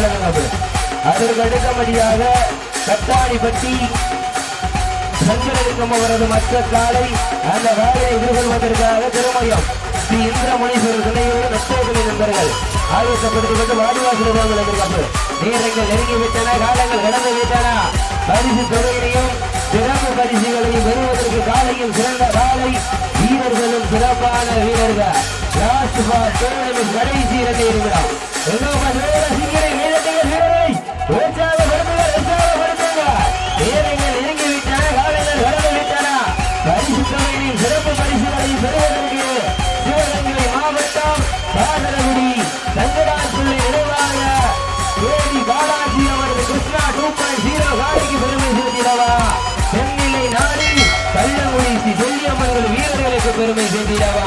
விளங்குகிறது. அதற்கு அடுத்தபடியாக கட்டாணிப்பட்டி சங்கரலிங்கம் அவரது மற்ற காலை அந்த வேலையை எதிர்கொள்வதற்காக திருமயம் ஸ்ரீ இந்திரமுனீஸ்வரர் துணையோடு நஷ்டங்களின் நண்பர்கள் ஆலோசப்படுத்திக் வாடிவாசல் விளங்குகிறது நேரங்கள் நெருங்கிவிட்டன காலங்கள் கடந்து விட்டன பரிசு தொகையினையும் சிறப்பு பரிசுகளையும் பெறுவதற்கு காலையில் சிறந்த காலை வீரர்களும் சிறப்பான வீரர்கள். கடைசி இரண்டு இருக்கிறார் பெருமை சேர்த்திடவா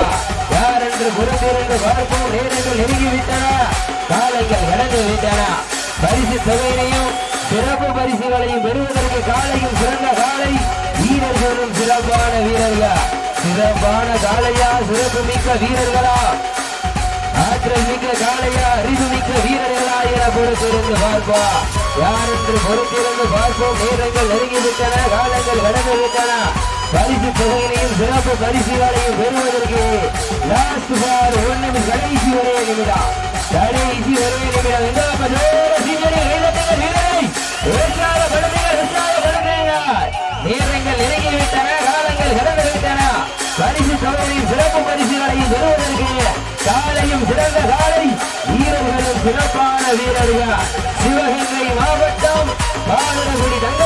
யார் என்று பொறுத்திருந்து பார்ப்போம் நேரங்கள் நெருங்கிவிட்டனா? காலைகள் கடந்து விட்டன. பரிசு தொகையினையும் சிறப்பு பரிசுகளையும் பெறுவதற்கு காலையும் சிறந்த காலை வீரர்களும் சிறப்பான வீரர்களா? சிறப்பான காலையா? சிறப்பு மிக்க வீரர்களா? ஆற்றல் மிக்க காலையா? அறிவு மிக்க வீரர்களா என பொறுத்திருந்து பார்ப்பா யார் என்று பொறுத்திருந்து பார்ப்போம்? நேரங்கள் நெருங்கிவிட்டன காலங்கள் கடந்து விட்டன. பரிசு தொகையிலையும் சிறப்பு பரிசுகளையும் பெறுவதற்கு லாஸ்ட் பார் ஒன்று கடைசி ஒரே நிமிடம். கடைசி ஒரே நிமிடம். இந்த நேரங்கள் இறங்கிவிட்டன காலங்கள் கடந்து விட்டன பரிசு தொகையையும் சிறப்பு பரிசுகளையும் பெறுவதற்கு காலையும் சிறந்த காலை வீரர்களும் சிறப்பான வீரர்கள். சிவகங்கை மாவட்டம் பாலனகுடி தங்க